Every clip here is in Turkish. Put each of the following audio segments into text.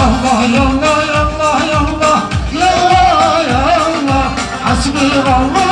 Allah ya Allah ya Allah ya Allah ya Allah Hasbunallah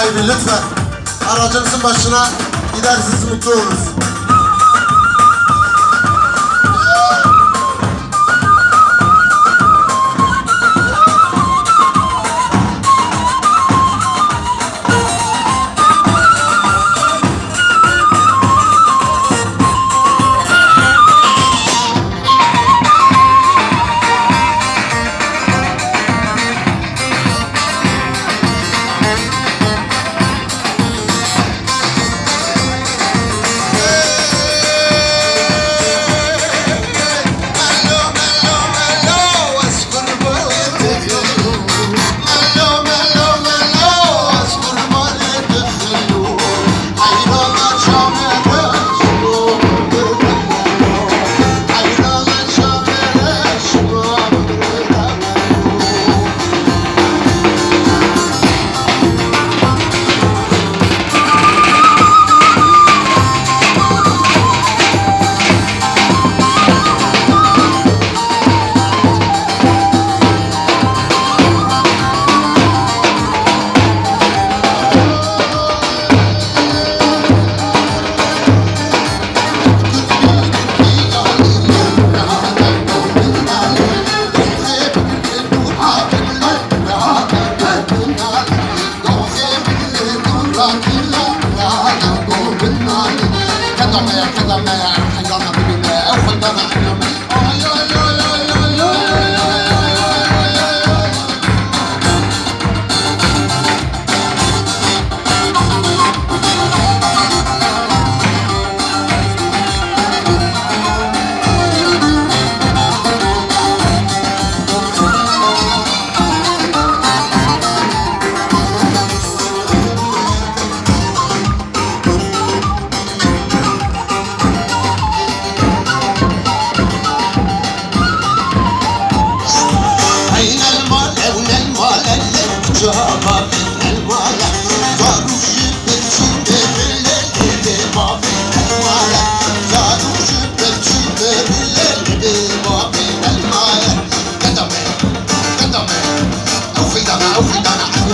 sahibi lütfen aracınızın başına gidersiniz mutlu olursunuz. خدمة يا خدمة يا حيانا بقلبي أو خدمة حيومي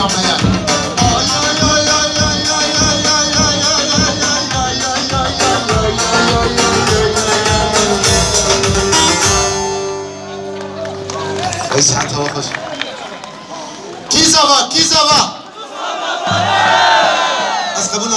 çalmaya. Kaysan tavaklar. Kizava, kizava. Az kabul